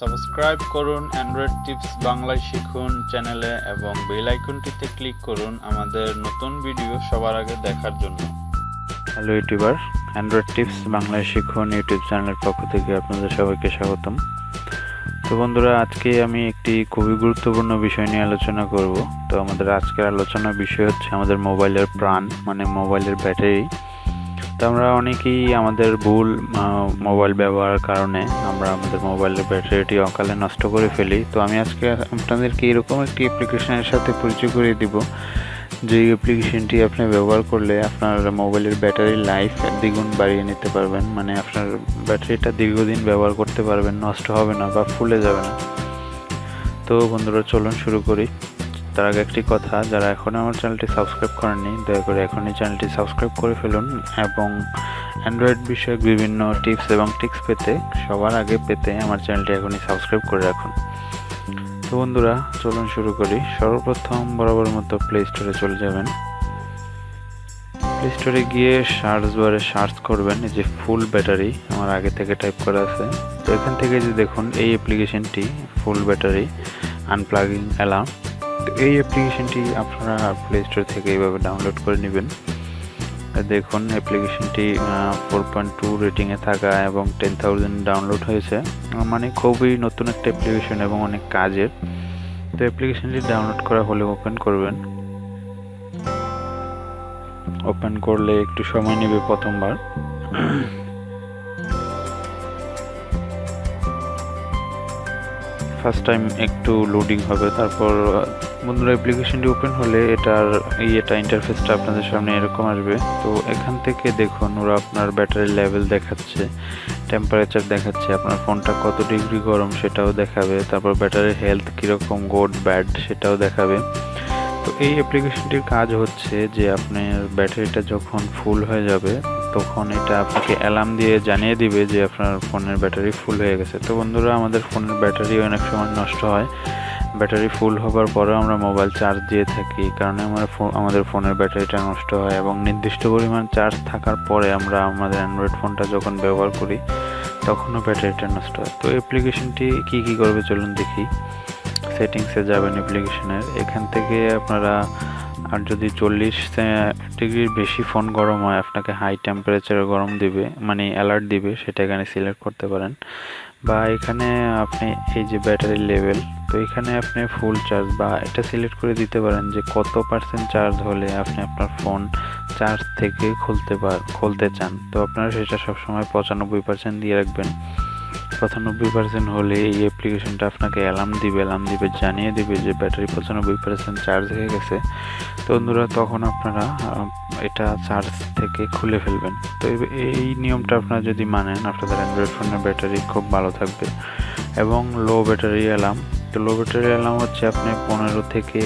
Subscribe করুন Android tips বাংলায় শিখুন চ্যানেলে এবং বেল আইকনটিতে ক্লিক করুন আমাদের নতুন ভিডিও সবার আগে দেখার জন্য। হ্যালো ইউটিউবার, অ্যান্ড্রয়েড টিপস বাংলায় শিখুন ইউটিউব চ্যানেলের পক্ষ থেকে আপনাদের সবাইকে স্বাগতম। তো বন্ধুরা, আজকে আমি একটি খুবই গুরুত্বপূর্ণ বিষয় নিয়ে আলোচনা করব। তো আমাদের আজকের আলোচনার বিষয় হচ্ছে আমাদের মোবাইলের প্রাণ মানে মোবাইলের ব্যাটারি। তো আমরা অনেকেই আমাদের ভুল মোবাইল ব্যবহারের কারণে আমরা আমাদের মোবাইলের ব্যাটারিটি অকালে নষ্ট করে ফেলি। তো আমি আজকে আপনাদেরকে এরকম একটি অ্যাপ্লিকেশনের সাথে পরিচয় করিয়ে দিব। যে অ্যাপ্লিকেশনটি আপনি ব্যবহার করলে আপনার মোবাইলের ব্যাটারি লাইফ দ্বিগুণ বাড়িয়ে নিতে পারবেন। মানে আপনার ব্যাটারিটা দীর্ঘদিন ব্যবহার করতে পারবেন, নষ্ট হবে না বা ফুলে যাবে না। তো বন্ধুরা, চলুন শুরু করি। তার আগে একটি কথা, যারা এখনও আমার চ্যানেলটি সাবস্ক্রাইব করেননি, দয়া করে এখনই চ্যানেলটি সাবস্ক্রাইব করে ফেলুন এবং অ্যান্ড্রয়েড বিষয়ক বিভিন্ন টিপস এবং টিক্স পেতে, সবার আগে পেতে আমার চ্যানেলটি এখনই সাবস্ক্রাইব করে রাখুন। তো বন্ধুরা, চলুন শুরু করি। সর্বপ্রথম বরাবর মতো প্লে স্টোরে চলে যাবেন। প্লে স্টোরে গিয়ে সার্চ বারে সার্চ করবেন, এই যে ফুল ব্যাটারি আমার আগে থেকে টাইপ করা আছে। তো এখান থেকে যে দেখুন, এই অ্যাপ্লিকেশনটি ফুল ব্যাটারি আনপ্লাগিং অ্যালার্ম তো এই অ্যাপ্লিকেশনটি আপনারা প্লে স্টোর থেকে এইভাবে ডাউনলোড করে নেবেন। দেখুন অ্যাপ্লিকেশনটি ফোর পয়েন্ট টু রেটিংয়ে থাকা এবং টেন থাউজেন্ড ডাউনলোড হয়েছে। মানে খুবই নতুন একটা অ্যাপ্লিকেশন এবং অনেক কাজের। তো অ্যাপ্লিকেশনটি ডাউনলোড করা হলে ওপেন করবেন। ওপেন করলে একটু সময় নেবে প্রথমবার। ফার্স্ট টাইম একটু লোডিং হবে, তারপর বন্ধুরা অ্যাপ্লিকেশনটি ওপেন হলে এটার ইয়েটা ইন্টারফেসটা আপনাদের সামনে এরকম আসবে। তো এখান থেকে দেখুন, ওরা আপনার ব্যাটারি লেভেল দেখাচ্ছে টেম্পারেচার দেখাচ্ছে, আপনার ফোনটা কত ডিগ্রি গরম সেটাও দেখাবে, তারপর ব্যাটারির হেলথ কীরকম গুড ব্যাড সেটাও দেখাবে। তো এই অ্যাপ্লিকেশনটির কাজ হচ্ছে যে আপনার ব্যাটারিটা যখন ফুল হয়ে যাবে, তখন এটা আপনাকে অ্যালার্ম দিয়ে জানিয়ে দিবে যে আপনার ফোনের ব্যাটারি ফুল হয়ে গেছে। তো বন্ধুরা, আমাদের ফোনের ব্যাটারি অনেক সময় নষ্ট হয়। ব্যাটারি ফুল হবার পরেও আমরা মোবাইল চার্জ দিয়ে থাকি কারণ আমার আমাদের ফোনের ব্যাটারিটা নষ্ট হয় এবং নির্দিষ্ট পরিমাণ চার্জ থাকার পরে আমরা আমাদের অ্যান্ড্রয়েড ফোনটা যখন ব্যবহার করি, তখনও ব্যাটারিটা নষ্ট হয়। তো অ্যাপ্লিকেশনটি কী কী করবে চলুন দেখি। সেটিংসে যাবেন অ্যাপ্লিকেশনের। এখান থেকে আপনারা, আর যদি চল্লিশ ডিগ্রির বেশি ফোন গরম হয়, আপনাকে হাই টেম্পারেচারে গরম দিবে মানে অ্যালার্ট দিবে, সেটা এখানে সিলেক্ট করতে পারেন। বা এখানে আপনি এই যে ব্যাটারি লেভেল তো এখানে আপনি ফুল চার্জ বা এটা সিলেক্ট করে দিতে পারেন যে কত পার্সেন্ট চার্জ হলে আপনি আপনার ফোন চার্জ থেকে খুলতে পার খুলতে চান। তো আপনারা সেটা সবসময় পঁচানব্বই পার্সেন্ট দিয়ে রাখবেন। পঁচানব্বই পার্সেন্ট হলে এই অ্যাপ্লিকেশনটা আপনাকে অ্যালার্ম দিবে অ্যালার্ম দিবে, জানিয়ে দিবে যে ব্যাটারি পঁচানব্বই পার্সেন্ট চার্জ হয়ে গেছে। তো বন্ধুরা, তখন আপনারা এটা চার্জ থেকে খুলে ফেলবেন। তো এই নিয়মটা আপনারা যদি মানেন, আপনাদের অ্যান্ড্রয়েড ফোনের ব্যাটারি খুব ভালো থাকবে। এবং লো ব্যাটারি অ্যালার্ম তো লো ব্যাটারি অ্যালার্ম হচ্ছে আপনি পনেরো থেকে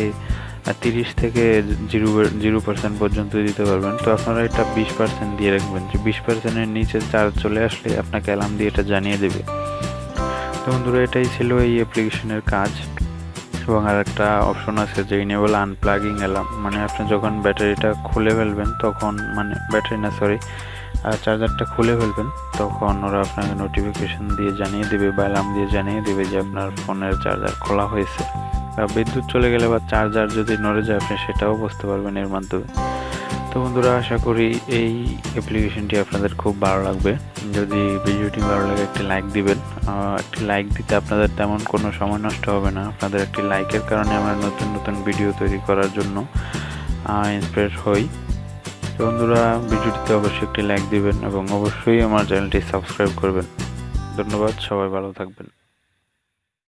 তিরিশ থেকে জিরো জিরো পার্সেন্ট পর্যন্ত দিতে পারবেন। তো আপনারা এটা বিশ পার্সেন্ট দিয়ে রাখবেন। যে বিশ পার্সেন্টের নিচে চার্জ চলে আসলে আপনাকে অ্যালার্ম দিয়ে এটা জানিয়ে দেবে। তো বন্ধুরা, এটাই ছিল এই অ্যাপ্লিকেশনের কাজ। এবং আর একটা অপশন আছে যে ইনেবল আনপ্লাগিং অ্যালার্ম মানে আপনি যখন ব্যাটারিটা খুলে ফেলবেন, তখন মানে ব্যাটারি না সরি চার্জারটা খুলে ফেলবেন, তখন ওরা আপনাকে নোটিফিকেশন দিয়ে জানিয়ে দেবে বা অ্যালার্ম দিয়ে জানিয়ে দেবে যে আপনার ফোনের চার্জার খোলা হয়েছে। বা বিদ্যুৎ চলে গেলে বা চার্জার যদি নড়ে যায়, আপনি সেটাও বুঝতে পারবেন এর মাধ্যমে। তো বন্ধুরা, আশা করি এই অ্যাপ্লিকেশনটি আপনাদের খুব ভালো লাগবে। যদি ভিডিওটি ভালো লাগে, একটি লাইক দিবেন। একটি লাইক দিতে আপনাদের তেমন কোনো সময় নষ্ট হবে না। আপনাদের একটি লাইকের কারণে আমরা নতুন নতুন ভিডিও তৈরি করার জন্য ইন্সপায়ার হই। তো বন্ধুরা, ভিডিওটিতে অবশ্যই একটি লাইক দিবেন এবং অবশ্যই আমার চ্যানেলটি সাবস্ক্রাইব করবেন। ধন্যবাদ, সবাই ভালো থাকবেন।